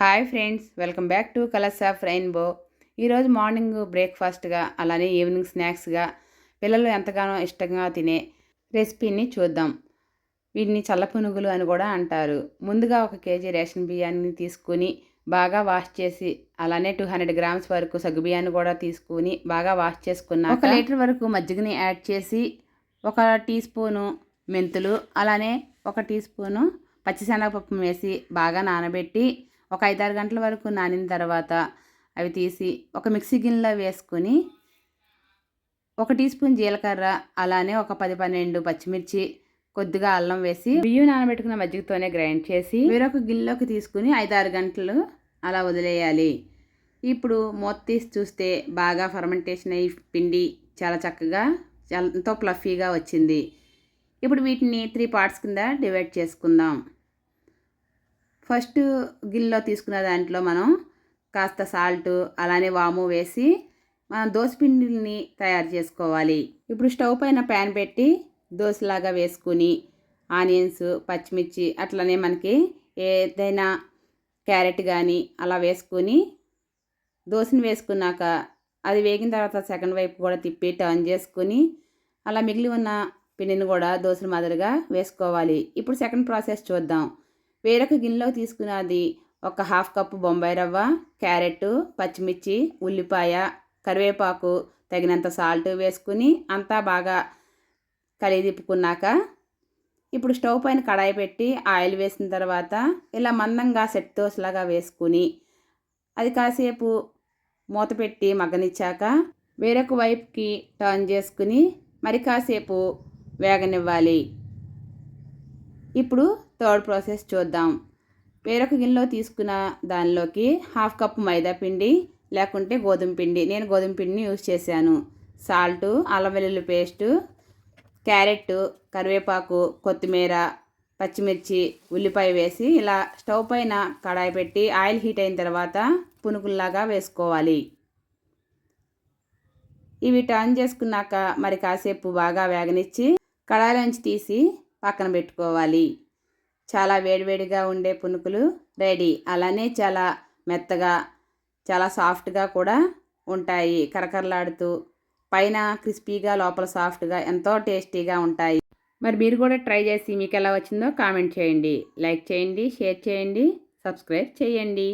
Hi friends welcome back to colours of rainbow. ఈరోజు morning బ్రేక్ఫాస్ట్గా అలానే ఈవినింగ్ స్నాక్స్గా పిల్లలు ఎంతగానో ఇష్టంగా తినే రెసిపీని చూద్దాం. వీటిని చల్ల పునుగులు అని కూడా అంటారు. ముందుగా ఒక కేజీ రేషన్ బియ్యాన్ని తీసుకుని బాగా వాష్ చేసి అలానే టూ హండ్రెడ్ గ్రామ్స్ వరకు సగ్గు బియ్యాన్ని కూడా తీసుకుని బాగా వాష్ చేసుకున్నాక ఒక లీటర్ వరకు మజ్జిగని యాడ్ చేసి ఒక టీ స్పూను మెంతులు అలానే ఒక టీ స్పూను పచ్చిశనగపప్పు వేసి బాగా నానబెట్టి ఒక ఐదారు గంటల వరకు నానిన తర్వాత అవి తీసి ఒక మిక్సీ గిన్నెలో వేసుకొని ఒక టీ స్పూన్ జీలకర్ర అలానే ఒక పది పన్నెండు పచ్చిమిర్చి కొద్దిగా అల్లం వేసి బియ్యం నానబెట్టుకున్న మజ్జిగతోనే గ్రైండ్ చేసి వేరొక గిన్నెలోకి తీసుకుని ఐదారు గంటలు అలా వదిలేయాలి. ఇప్పుడు మూత తీసి చూస్తే బాగా ఫర్మెంటేషన్ అయ్యి పిండి చాలా చక్కగా ఎంతో ఫ్లఫీగా వచ్చింది. ఇప్పుడు వీటిని త్రీ పార్ట్స్ కింద డివైడ్ చేసుకుందాం. ఫస్ట్ గిన్నెలో తీసుకున్న దాంట్లో మనం కాస్త సాల్ట్ అలానే వాము వేసి మనం దోసపిండిని తయారు చేసుకోవాలి. ఇప్పుడు స్టవ్ పైన ప్యాన్ పెట్టి దోశలాగా వేసుకుని ఆనియన్స్ పచ్చిమిర్చి అట్లనే మనకి ఏదైనా క్యారెట్ కానీ అలా వేసుకుని దోశని వేసుకున్నాక అది వేగిన తర్వాత సెకండ్ వైపు కూడా తిప్పి టర్న్ చేసుకుని అలా మిగిలి ఉన్న పిండిని కూడా దోశల మాదిరిగా వేసుకోవాలి. ఇప్పుడు సెకండ్ ప్రాసెస్ చూద్దాం. వేరొక గిన్నెలో తీసుకున్నది ఒక హాఫ్ కప్పు బొంబాయి రవ్వ క్యారెట్ పచ్చిమిర్చి ఉల్లిపాయ కరివేపాకు తగినంత సాల్ట్ వేసుకుని అంతా బాగా కలిదిప్పుకున్నాక ఇప్పుడు స్టవ్ పైన కడాయి పెట్టి ఆయిల్ వేసిన తర్వాత ఇలా మందంగా సెట్ దోశలాగా వేసుకుని అది కాసేపు మూత పెట్టి మగ్గనిచ్చాక వేరొక వైపుకి టర్న్ చేసుకుని మరి కాసేపు వేగనివ్వాలి. ఇప్పుడు థర్డ్ ప్రాసెస్ చూద్దాం. వేరొక గిన్నెలో తీసుకున్న దానిలోకి హాఫ్ కప్ మైదా పిండి లేకుంటే గోధుమ పిండి. నేను గోధుమ పిండిని యూజ్ చేశాను. సాల్ట్ అల్లం వెల్లుల్లి పేస్టు క్యారెట్ కరివేపాకు కొత్తిమీర పచ్చిమిర్చి ఉల్లిపాయ వేసి ఇలా స్టవ్ పైన కడాయి పెట్టి ఆయిల్ హీట్ అయిన తర్వాత పునుకుల్లాగా వేసుకోవాలి. ఇవి టర్న్ చేసుకున్నాక మరి కాసేపు బాగా వేగనిచ్చి కడాయిలోంచి తీసి పక్కన పెట్టుకోవాలి. చాలా వేడివేడిగా ఉండే పునుకులు రెడీ. అలానే చాలా మెత్తగా చాలా సాఫ్ట్గా కూడా ఉంటాయి. కరకరలాడుతూ పైన క్రిస్పీగా లోపల సాఫ్ట్గా ఎంతో టేస్టీగా ఉంటాయి. మరి మీరు కూడా ట్రై చేసి మీకు ఎలా వచ్చిందో కామెంట్ చేయండి. లైక్ చేయండి షేర్ చేయండి సబ్స్క్రైబ్ చేయండి.